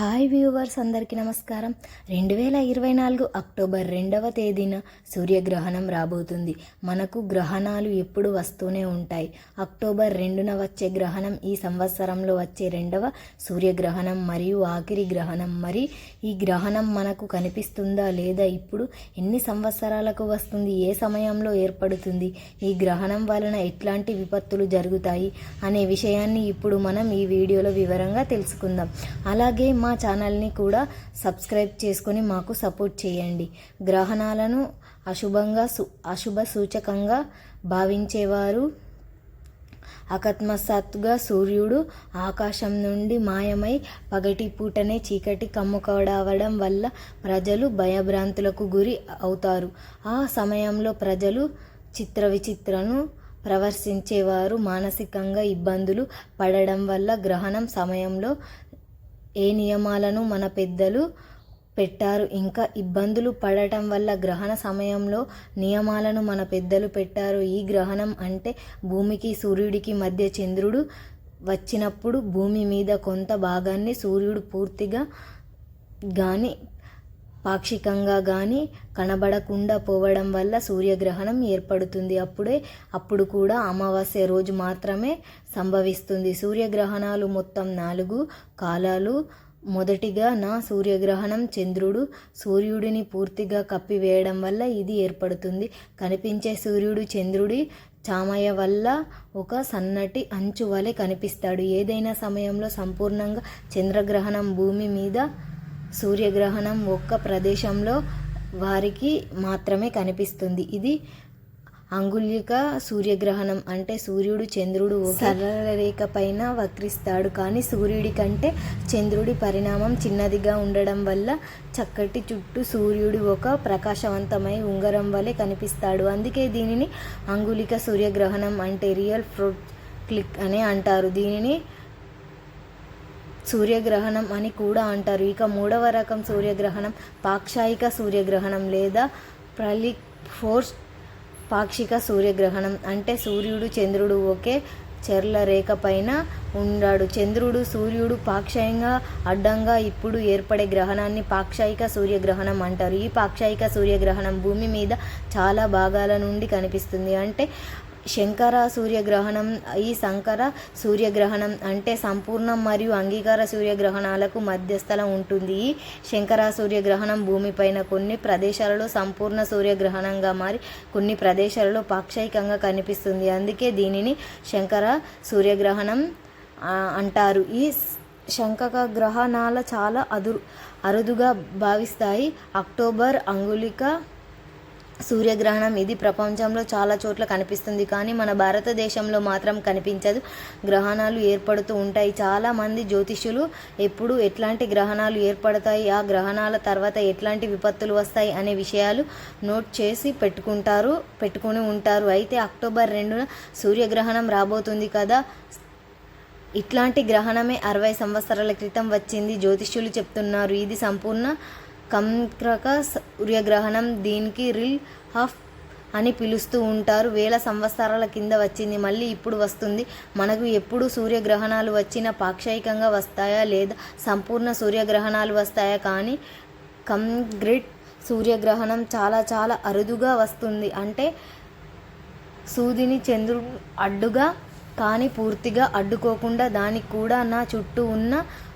Hi viewers అందరికీ నమస్కారం. రెండు వేల ఇరవై నాలుగు అక్టోబర్ రెండవ తేదీన సూర్యగ్రహణం రాబోతుంది. మనకు గ్రహణాలు ఎప్పుడు వస్తూనే ఉంటాయి. అక్టోబర్ రెండున వచ్చే గ్రహణం ఈ సంవత్సరంలో వచ్చే రెండవ సూర్యగ్రహణం మరియు ఆఖరి గ్రహణం. మరి ఈ గ్రహణం మనకు కనిపిస్తుందా లేదా? ఇప్పుడు ఎన్ని సంవత్సరాలకు వస్తుంది? ఏ సమయంలో ఏర్పడుతుంది? ఈ గ్రహణం వలన ఎట్లాంటి విపత్తులు జరుగుతాయి? అనే విషయాన్ని ఇప్పుడు మనం ఈ వీడియోలో వివరంగా తెలుసుకుందాం. అలాగే మా ఛానల్ని కూడా సబ్స్క్రైబ్ చేసుకొని మాకు సపోర్ట్ చేయండి. గ్రహణాలను అశుభంగా సు అశుభ సూచకంగా భావించేవారు. అకస్మాత్తుగా సూర్యుడు ఆకాశం నుండి మాయమై పగటి పూటనే చీకటి కమ్ముకోవడం వల్ల ప్రజలు భయభ్రాంతులకు గురి అవుతారు. ఆ సమయంలో ప్రజలు చిత్ర విచిత్రను ప్రవర్తించేవారు మానసికంగా ఇబ్బందులు పడడం వల్ల గ్రహణం సమయంలో ఏ నియమాలను మన పెద్దలు పెట్టారు? ఇంకా ఇబ్బందులు పడటం వల్ల గ్రహణ సమయంలో నియమాలను మన పెద్దలు పెట్టారు. ఈ గ్రహణం అంటే భూమికి సూర్యుడికి మధ్య చంద్రుడు వచ్చినప్పుడు భూమి మీద కొంత భాగాన్ని సూర్యుడు పూర్తిగా కానీ పాక్షికంగా కానీ కనబడకుండా పోవడం వల్ల సూర్యగ్రహణం ఏర్పడుతుంది. అప్పుడే అప్పుడు కూడా అమావాస్య రోజు మాత్రమే సంభవిస్తుంది. సూర్యగ్రహణాలు మొత్తం నాలుగు కాలాలు. మొదటిగా నా సూర్యగ్రహణం చంద్రుడు సూర్యుడిని పూర్తిగా కప్పివేయడం వల్ల ఇది ఏర్పడుతుంది. కనిపించే సూర్యుడు చంద్రుడి చామయ వల్ల ఒక సన్నటి అంచు వలె కనిపిస్తాడు. ఏదైనా సమయంలో సంపూర్ణంగా చంద్రగ్రహణం భూమి మీద సూర్యగ్రహణం ఒక్క ప్రదేశంలో వారికి మాత్రమే కనిపిస్తుంది. ఇది అంగుళిక సూర్యగ్రహణం అంటే సూర్యుడు చంద్రుడు సరళ రేఖ పైన వక్రిస్తాడు. కానీ సూర్యుడి కంటే చంద్రుడి పరిణామం చిన్నదిగా ఉండడం వల్ల చక్కటి చుట్టూ సూర్యుడు ఒక ప్రకాశవంతమై ఉంగరం వలె కనిపిస్తాడు. అందుకే దీనిని అంగుళిక సూర్యగ్రహణం అంటే రియల్ ఫ్రూట్ క్లిక్ అని అంటారు. దీనిని సూర్యగ్రహణం అని కూడా అంటారు. ఇక మూడవ రకం సూర్యగ్రహణం పాక్షాయిక సూర్యగ్రహణం లేదా ప్రలిక్ ఫోర్స్ పాక్షిక సూర్యగ్రహణం. అంటే సూర్యుడు చంద్రుడు ఒకే చెర్ల రేఖ పైన ఉన్నాడు చంద్రుడు సూర్యుడు పాక్షాయంగా అడ్డంగా ఇప్పుడు ఏర్పడే గ్రహణాన్ని పాక్షాయిక సూర్యగ్రహణం అంటారు. ఈ పాక్షాయిక సూర్యగ్రహణం భూమి మీద చాలా భాగాల నుండి కనిపిస్తుంది. అంటే శంకర సూర్యగ్రహణం ఈ శంకర సూర్యగ్రహణం అంటే సంపూర్ణం మరియు అంగీకార సూర్యగ్రహణాలకు మధ్యస్థలం ఉంటుంది. ఈ శంకర సూర్యగ్రహణం భూమిపైన కొన్ని ప్రదేశాలలో సంపూర్ణ సూర్యగ్రహణంగా మారి కొన్ని ప్రదేశాలలో పాక్షికంగా కనిపిస్తుంది. అందుకే దీనిని శంకర సూర్యగ్రహణం అంటారు. ఈ శంకక గ్రహణాల చాలా అదురు అరుదుగా భావిస్తాయి. అక్టోబర్ అంగుళిక సూర్యగ్రహణం ఇది ప్రపంచంలో చాలా చోట్ల కనిపిస్తుంది కానీ మన భారతదేశంలో మాత్రం కనిపించదు. గ్రహణాలు ఏర్పడుతూ ఉంటాయి. చాలామంది జ్యోతిష్యులు ఎప్పుడు ఎట్లాంటి గ్రహణాలు ఏర్పడతాయి ఆ గ్రహణాల తర్వాత ఎట్లాంటి విపత్తులు వస్తాయి అనే విషయాలు నోట్ చేసి పెట్టుకుంటారు పెట్టుకుని ఉంటారు. అయితే అక్టోబర్ రెండున సూర్యగ్రహణం రాబోతుంది కదా. ఇట్లాంటి గ్రహణమే అరవై సంవత్సరాల క్రితం వచ్చింది జ్యోతిష్యులు చెప్తున్నారు. ఇది సంపూర్ణ కంక్రక సూర్యగ్రహణం దీనికి రిల్ హాఫ్ అని పిలుస్తూ ఉంటారు. వేల సంవత్సరాల కింద వచ్చింది. మళ్ళీ ఇప్పుడు వస్తుంది. మనకు ఎప్పుడు సూర్యగ్రహణాలు వచ్చినా పాక్షికంగా వస్తాయా లేదా? సంపూర్ణ సూర్యగ్రహణాలు వస్తాయా? కానీ కంగ్రిట్ సూర్యగ్రహణం చాలా చాలా అరుదుగా వస్తుంది. అంటే సూదిని చంద్రుడు అడ్డుగా కానీ పూర్తిగా అడ్డుకోకుండా దానికి కూడా నా చుట్టూ ఉన్న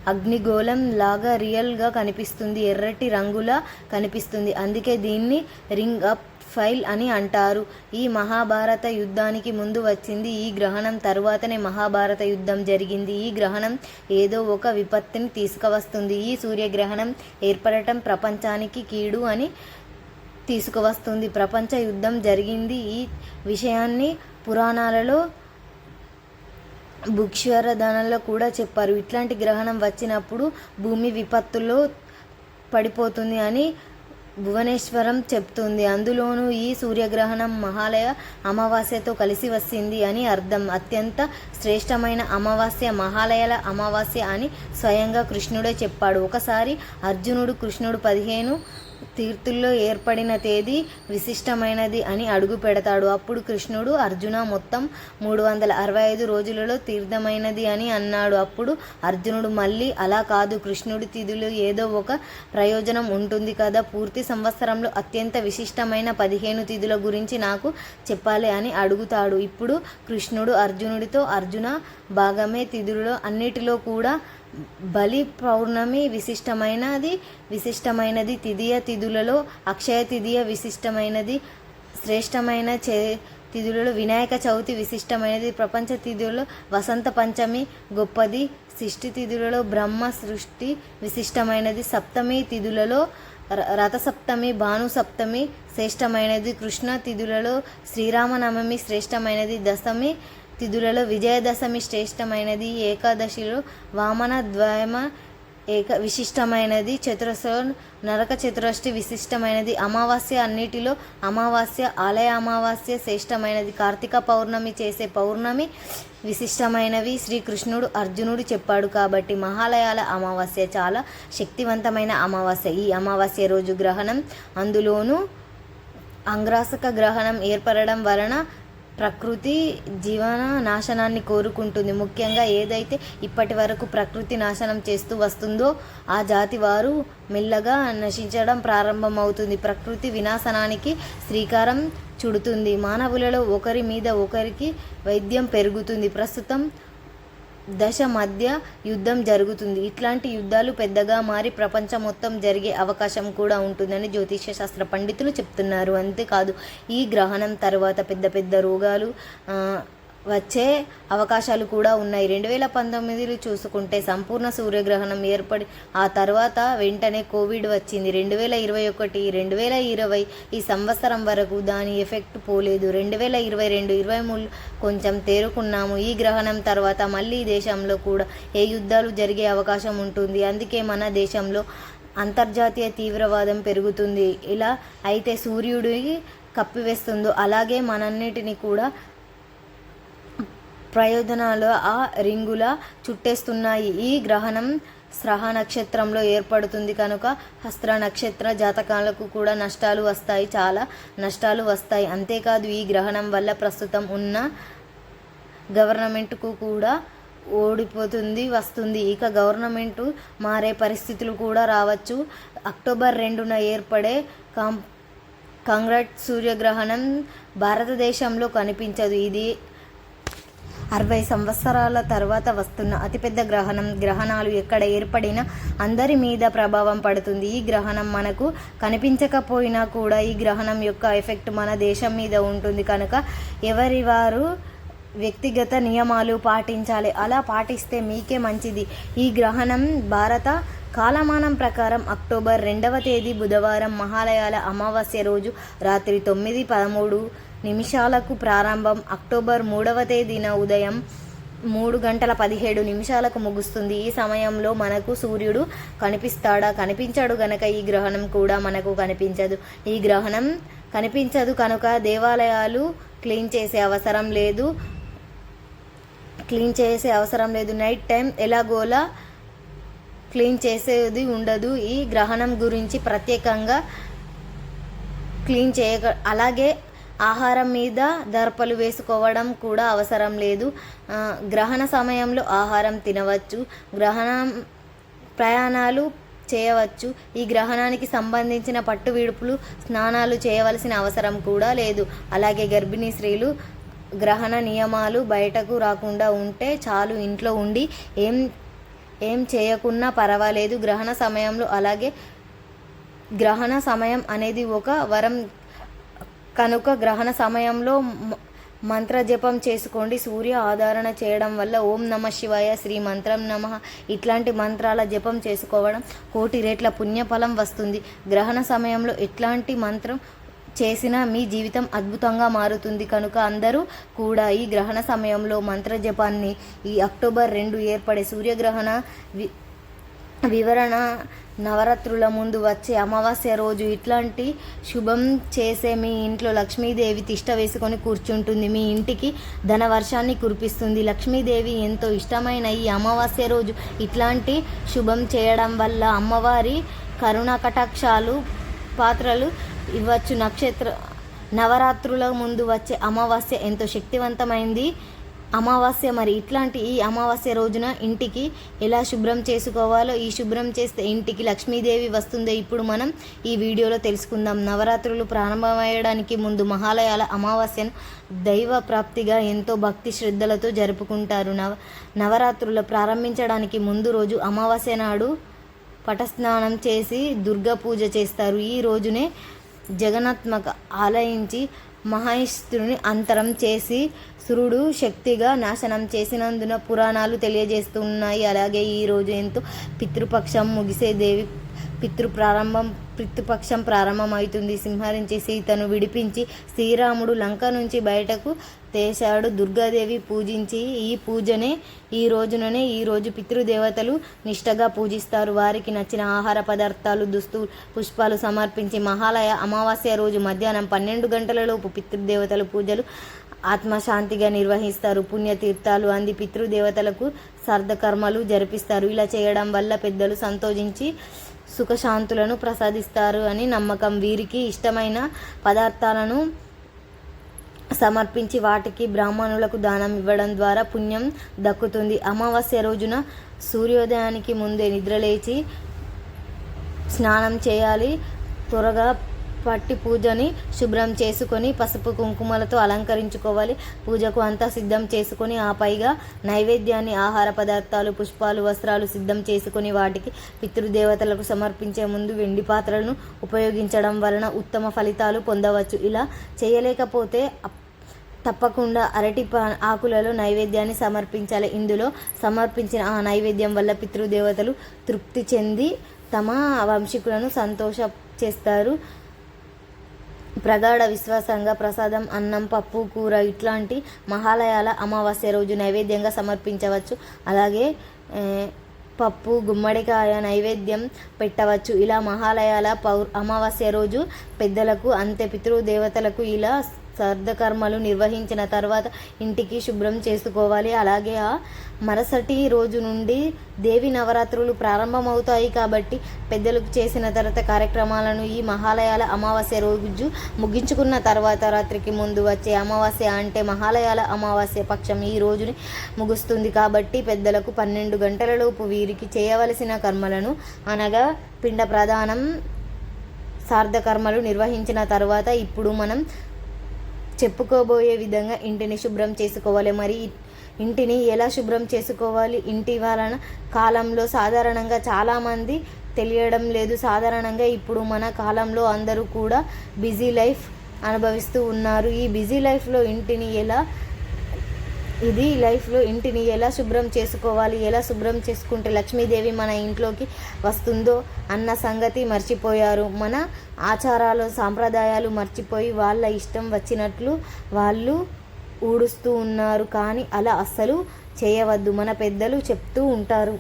అగ్నిగోళం లాగా రియల్గా కనిపిస్తుంది. ఎర్రటి రంగులా కనిపిస్తుంది. అందుకే దీన్ని రింగ్ అప్ ఫైల్ అని అంటారు. ఈ మహాభారత యుద్ధానికి ముందు వచ్చింది ఈ గ్రహణం. తరువాతనే మహాభారత యుద్ధం జరిగింది. ఈ గ్రహణం ఏదో ఒక విపత్తిని తీసుకువస్తుంది. ఈ సూర్యగ్రహణం ఏర్పడటం ప్రపంచానికి కీడు అని తీసుకువస్తుంది. ప్రపంచ యుద్ధం జరిగింది. ఈ విషయాన్ని పురాణాలలో భుక్షరధనంలో కూడా చెప్పారు. ఇట్లాంటి గ్రహణం వచ్చినప్పుడు భూమి విపత్తులో పడిపోతుంది అని భువనేశ్వరం చెప్తుంది. అందులోనూ ఈ సూర్యగ్రహణం మహాలయ అమావాస్యతో కలిసి వచ్చింది అని అర్థం. అత్యంత శ్రేష్టమైన అమావాస్య మహాలయాల అమావాస్య అని స్వయంగా కృష్ణుడే చెప్పాడు. ఒకసారి అర్జునుడు కృష్ణుడు పదిహేను తీర్థుల్లో ఏర్పడిన తేదీ విశిష్టమైనది అని అడుగు పెడతాడు. అప్పుడు కృష్ణుడు అర్జున మొత్తం మూడు వందల అరవై ఐదు రోజులలో తీర్థమైనది అని అన్నాడు. అప్పుడు అర్జునుడు మళ్ళీ అలా కాదు కృష్ణుడి తిథులు ఏదో ఒక ప్రయోజనం ఉంటుంది కదా. పూర్తి సంవత్సరంలో అత్యంత విశిష్టమైన పదిహేను తిథుల గురించి నాకు చెప్పాలి అని అడుగుతాడు. ఇప్పుడు కృష్ణుడు అర్జునుడితో అర్జున భాగమే తిథులలో అన్నిటిలో కూడా బలి పౌర్ణమి విశిష్టమైనది విశిష్టమైనది తిథియ తిథులలో అక్షయ తిథియ విశిష్టమైనది శ్రేష్టమైన చే తిథులలో వినాయక చవితి విశిష్టమైనది ప్రపంచ తిథులలో వసంత పంచమి గొప్పది సృష్టి తిథులలో బ్రహ్మ సృష్టి విశిష్టమైనది సప్తమి తిథులలో ర- రథసప్తమి భాను సప్తమి శ్రేష్టమైనది కృష్ణ తిథులలో శ్రీరామనవమి శ్రేష్టమైనది దశమి తిథులలో విజయదశమి శ్రేష్టమైనది ఏకాదశిలో వామన ద్వయమ ఏక విశిష్టమైనది చతురస్ర నరక చతురష్టి విశిష్టమైనది అమావాస్య అన్నిటిలో అమావాస్య ఆలయ అమావాస్య శ్రేష్టమైనది కార్తీక పౌర్ణమి చేసే పౌర్ణమి విశిష్టమైనవి శ్రీకృష్ణుడు అర్జునుడు చెప్పాడు కాబట్టి మహాలయాల అమావాస్య చాలా శక్తివంతమైన అమావాస్య. ఈ అమావాస్య రోజు గ్రహణం అందులోనూ అంగ్రాసక గ్రహణం ఏర్పడడం వలన ప్రకృతి జీవన నాశనాన్ని కోరుకుంటుంది. ముఖ్యంగా ఏదైతే ఇప్పటి వరకు ప్రకృతి నాశనం చేస్తూ వస్తుందో ఆ జాతి వారు మెల్లగా నశించడం ప్రారంభమవుతుంది. ప్రకృతి వినాశనానికి శ్రీకారం చుడుతుంది. మానవులలో ఒకరి మీద ఒకరికి వైద్యం పెరుగుతుంది. ప్రస్తుతం దశ మధ్య యుద్ధం జరుగుతుంది. ఇట్లాంటి యుద్ధాలు పెద్దగా మారి ప్రపంచం మొత్తం జరిగే అవకాశం కూడా ఉంటుందని జ్యోతిష శాస్త్ర పండితులు చెప్తున్నారు. అంతేకాదు ఈ గ్రహణం తర్వాత పెద్ద పెద్ద రోగాలు వచ్చే అవకాశాలు కూడా ఉన్నాయి. రెండు వేల పంతొమ్మిదిలో చూసుకుంటే సంపూర్ణ సూర్యగ్రహణం ఏర్పడి ఆ తర్వాత వెంటనే కోవిడ్ వచ్చింది. రెండు వేల ఇరవై ఒకటి రెండు వేల ఇరవై ఈ సంవత్సరం వరకు దాని ఎఫెక్ట్ పోలేదు. రెండు వేల ఇరవై రెండు ఇరవై మూడు కొంచెం తేరుకున్నాము. ఈ గ్రహణం తర్వాత మళ్ళీ దేశంలో కూడా ఏ యుద్ధాలు జరిగే అవకాశం ఉంటుంది. అందుకే మన దేశంలో అంతర్జాతీయ తీవ్రవాదం పెరుగుతుంది. ఇలా అయితే సూర్యుడికి కప్పివేస్తుందో అలాగే మనన్నిటిని కూడా ప్రయోజనాలు ఆ రింగుల చుట్టేస్తున్నాయి. ఈ గ్రహణం స్రహ నక్షత్రంలో ఏర్పడుతుంది కనుక హస్త్ర నక్షత్ర జాతకాలకు కూడా నష్టాలు వస్తాయి చాలా నష్టాలు వస్తాయి. అంతేకాదు ఈ గ్రహణం వల్ల ప్రస్తుతం ఉన్న గవర్నమెంట్కు కూడా ఓడిపోతుంది వస్తుంది. ఇక గవర్నమెంట్ మారే పరిస్థితులు కూడా రావచ్చు. అక్టోబర్ రెండున ఏర్పడే కాం కాంగ్రెట్ సూర్యగ్రహణం భారతదేశంలో కనిపించదు. ఇది అరవై సంవత్సరాల తర్వాత వస్తున్న అతిపెద్ద గ్రహణం గ్రహణాలు ఎక్కడ ఏర్పడినా అందరి మీద ప్రభావం పడుతుంది. ఈ గ్రహణం మనకు కనిపించకపోయినా కూడా ఈ గ్రహణం యొక్క ఎఫెక్ట్ మన దేశం మీద ఉంటుంది. కనుక ఎవరి వారు వ్యక్తిగత నియమాలు పాటించాలి. అలా పాటిస్తే మీకే మంచిది. ఈ గ్రహణం భారత కాలమానం ప్రకారం అక్టోబర్ రెండవ తేదీ బుధవారం మహాలయాల అమావాస్య రోజు రాత్రి తొమ్మిది పదమూడు నిమిషాలకు ప్రారంభం. అక్టోబర్ మూడవ తేదీన ఉదయం మూడు గంటల పదిహేడు నిమిషాలకు ముగుస్తుంది. ఈ సమయంలో మనకు సూర్యుడు కనిపిస్తాడా? కనిపించాడు గనక ఈ గ్రహణం కూడా మనకు కనిపించదు. ఈ గ్రహణం కనిపించదు కనుక దేవాలయాలు క్లీన్ చేసే అవసరం లేదు. క్లీన్ చేసే అవసరం లేదు. నైట్ టైం ఎలాగోలా క్లీన్ చేసేది ఉండదు. ఈ గ్రహణం గురించి ప్రత్యేకంగా క్లీన్ చేయగ అలాగే ఆహారం మీద దర్పలు వేసుకోవడం కూడా అవసరం లేదు. గ్రహణ సమయంలో ఆహారం తినవచ్చు. గ్రహణం ప్రయాణాలు చేయవచ్చు. ఈ గ్రహణానికి సంబంధించిన పట్టు విడుపులు స్నానాలు చేయవలసిన అవసరం కూడా లేదు. అలాగే గర్భిణీ స్త్రీలు గ్రహణ నియమాలు బయటకు రాకుండా ఉంటే చాలు ఇంట్లో ఉండి ఏం ఏం చేయకున్నా పర్వాలేదు. గ్రహణ సమయంలో అలాగే గ్రహణ సమయం అనేది ఒక వరం కనుక గ్రహణ సమయంలో మ- మంత్ర జపం చేసుకోండి. సూర్య ఆధారణ చేయడం వల్ల ఓం నమ శివాయ శ్రీ మంత్రం నమ ఇట్లాంటి మంత్రాల జపం చేసుకోవడం కోటి రేట్ల పుణ్యఫలం వస్తుంది. గ్రహణ సమయంలో ఎట్లాంటి మంత్రం చేసినా మీ జీవితం అద్భుతంగా మారుతుంది కనుక అందరూ కూడా ఈ గ్రహణ సమయంలో మంత్ర జపాన్ని ఈ అక్టోబర్ రెండు ఏర్పడే సూర్యగ్రహణ వి వివరణ నవరాత్రుల ముందు వచ్చే అమావాస్య రోజు ఇట్లాంటి శుభం చేసే మీ ఇంట్లో లక్ష్మీదేవి తిష్ట వేసుకొని కూర్చుంటుంది. మీ ఇంటికి ధనవర్షాన్ని కురిపిస్తుంది. లక్ష్మీదేవి ఎంతో ఇష్టమైన ఈ అమావాస్య రోజు. ఇట్లాంటి శుభం చేయడం వల్ల అమ్మవారి కరుణా కటాక్షాలు పాత్రలు ఇవ్వచ్చు. నక్షత్ర నవరాత్రుల ముందు వచ్చే అమావాస్య ఎంతో శక్తివంతమైంది. అమావాస్య మరి ఇట్లాంటి ఈ అమావాస్య రోజున ఇంటికి ఎలా శుభ్రం చేసుకోవాలో ఈ శుభ్రం చేస్తే ఇంటికి లక్ష్మీదేవి వస్తుందో ఇప్పుడు మనం ఈ వీడియోలో తెలుసుకుందాం. నవరాత్రులు ప్రారంభమయ్యడానికి ముందు మహాలయాల అమావాస్యను దైవ ప్రాప్తిగా ఎంతో భక్తి శ్రద్ధలతో జరుపుకుంటారు. నవ నవరాత్రులు ప్రారంభించడానికి ముందు రోజు అమావాస్య నాడు పటస్నానం చేసి దుర్గా పూజ చేస్తారు. ఈ రోజునే జగనాత్మక ఆలయించి మహేశ్వరుని అంతరం చేసి సురుడు శక్తిగా నాశనం చేసినందున పురాణాలు తెలియజేస్తున్నాయి. అలాగే ఈరోజు ఎంతో పితృపక్షం ముగిసే దేవి పితృ ప్రారంభం పితృపక్షం ప్రారంభమవుతుంది. సింహరించి సీతను విడిపించి శ్రీరాముడు లంక నుంచి బయటకు తేశాడు. దుర్గాదేవి పూజించి ఈ పూజనే ఈ రోజుననే ఈ రోజు పితృదేవతలు నిష్టగా పూజిస్తారు. వారికి నచ్చిన ఆహార పదార్థాలు దుస్తు పుష్పాలు సమర్పించి మహాలయ అమావాస్య రోజు మధ్యాహ్నం పన్నెండు గంటలలోపు పితృదేవతల పూజలు ఆత్మశాంతిగా నిర్వహిస్తారు. పుణ్యతీర్థాలు అంది పితృదేవతలకు సర్ధకర్మలు జరిపిస్తారు. ఇలా చేయడం వల్ల పెద్దలు సంతోషించి సుఖశాంతులను ప్రసాదిస్తారు అని నమ్మకం. వీరికి ఇష్టమైన పదార్థాలను సమర్పించి వాటికి బ్రాహ్మణులకు దానం ఇవ్వడం ద్వారా పుణ్యం దక్కుతుంది. అమావాస్య రోజున సూర్యోదయానికి ముందే నిద్రలేచి స్నానం చేయాలి. త్వరగా పట్టి పూజని శుభ్రం చేసుకొని పసుపు కుంకుమలతో అలంకరించుకోవాలి. పూజకు అంతా సిద్ధం చేసుకొని ఆ పైగా నైవేద్యాన్ని ఆహార పదార్థాలు పుష్పాలు వస్త్రాలు సిద్ధం చేసుకొని వాటికి పితృదేవతలకు సమర్పించే ముందు వెండి పాత్రలను ఉపయోగించడం వలన ఉత్తమ ఫలితాలు పొందవచ్చు. ఇలా చేయలేకపోతే తప్పకుండా అరటి ఆకులలో నైవేద్యాన్ని సమర్పించాలి. ఇందులో సమర్పించిన ఆ నైవేద్యం వల్ల పితృదేవతలు తృప్తి చెంది తమ వంశీకులను సంతోష చేస్తారు. ప్రగాఢ విశ్వాసంగా ప్రసాదం అన్నం పప్పు కూర ఇట్లాంటి మహాలయాల అమావాస్య రోజు నైవేద్యంగా సమర్పించవచ్చు. అలాగే పప్పు గుమ్మడికాయ నైవేద్యం పెట్టవచ్చు. ఇలా మహాలయాల పౌ అమావాస్య రోజు పెద్దలకు అంతే పితృదేవతలకు ఇలా శ్రద్ధకర్మలు నిర్వహించిన తర్వాత ఇంటికి శుభ్రం చేసుకోవాలి. అలాగే ఆ మరుసటి రోజు నుండి దేవి నవరాత్రులు ప్రారంభమవుతాయి కాబట్టి పెద్దలకు చేసిన తర్వాత కార్యక్రమాలను ఈ మహాలయాల అమావాస్య రోజు ముగించుకున్న తర్వాత రాత్రికి ముందు వచ్చే అమావాస్య అంటే మహాలయాల అమావాస్య పక్షం ఈ రోజుని ముగుస్తుంది కాబట్టి పెద్దలకు పన్నెండు గంటలలోపు వీరికి చేయవలసిన కర్మలను అనగా పిండ ప్రధానం సార్థకర్మలు నిర్వహించిన తర్వాత ఇప్పుడు మనం చెప్పుకోబోయే విధంగా ఇంటిని శుభ్రం చేసుకోవాలి. మరి ఇంటిని ఎలా శుభ్రం చేసుకోవాలి? ఇంటి వలన కాలంలో సాధారణంగా చాలామంది తెలియడం లేదు. సాధారణంగా ఇప్పుడు మన కాలంలో అందరూ కూడా బిజీ లైఫ్ అనుభవిస్తూ ఉన్నారు. ఈ బిజీ లైఫ్లో ఇంటిని ఎలా ఇది లైఫ్లో ఇంటిని ఎలా శుభ్రం చేసుకోవాలి ఎలా శుభ్రం చేసుకుంటే లక్ష్మీదేవి మన ఇంట్లోకి వస్తుందో అన్న సంగతి మర్చిపోయారు. మన ఆచారాలు సాంప్రదాయాలు మర్చిపోయి వాళ్ళ ఇష్టం వచ్చినట్లు వాళ్ళు ఊడుస్తూ ఉన్నారు. కానీ అలా అస్సలు చేయవద్దు. మన పెద్దలు చెప్తూ ఉంటారు.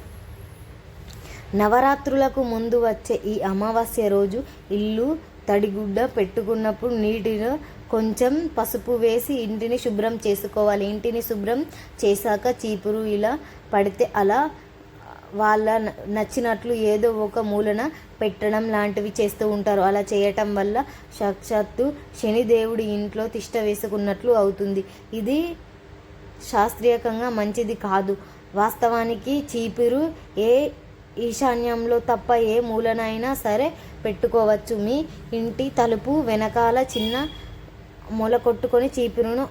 నవరాత్రులకు ముందు వచ్చే ఈ అమావాస్య రోజు ఇల్లు తడిగుడ్డ పెట్టుకున్నప్పుడు నీటిలో కొంచెం పసుపు వేసి ఇంటిని శుభ్రం చేసుకోవాలి. ఇంటిని శుభ్రం చేశాక చీపురు ఇలా పడితే అలా వాళ్ళ నచ్చినట్లు ఏదో ఒక మూలన పెట్టడం లాంటివి చేస్తూ ఉంటారు. అలా చేయటం వల్ల సాక్షాత్తు శనిదేవుడి ఇంట్లో తిష్ట వేసుకున్నట్లు అవుతుంది. ఇది శాస్త్రీయకంగా మంచిది కాదు. వాస్తవానికి చీపురు ఏ ఈశాన్యంలో తప్ప ఏ మూలనైనా సరే పెట్టుకోవచ్చు. మీ ఇంటి తలుపు వెనకాల చిన్న మొల కొట్టుకొని చీపురును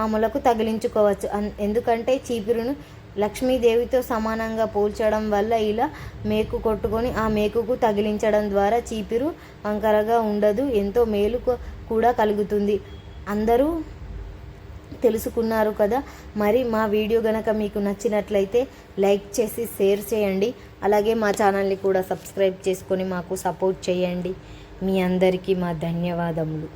ఆ మొలకు తగిలించుకోవచ్చు. ఎందుకంటే చీపురును లక్ష్మీదేవితో సమానంగా పోల్చడం వల్ల ఇలా మేకు కొట్టుకొని ఆ మేకుకు తగిలించడం ద్వారా చీపిరు వంకరగా ఉండదు. ఎంతో మేలు కూడా కలుగుతుంది. అందరూ తెలుసుకున్నారు కదా. మరి మా వీడియో గనక మీకు నచ్చినట్లయితే లైక్ చేసి షేర్ చేయండి. అలాగే మా ఛానల్ని కూడా సబ్స్క్రైబ్ చేసుకొని మాకు సపోర్ట్ చేయండి. మీ అందరికీ మా ధన్యవాదములు.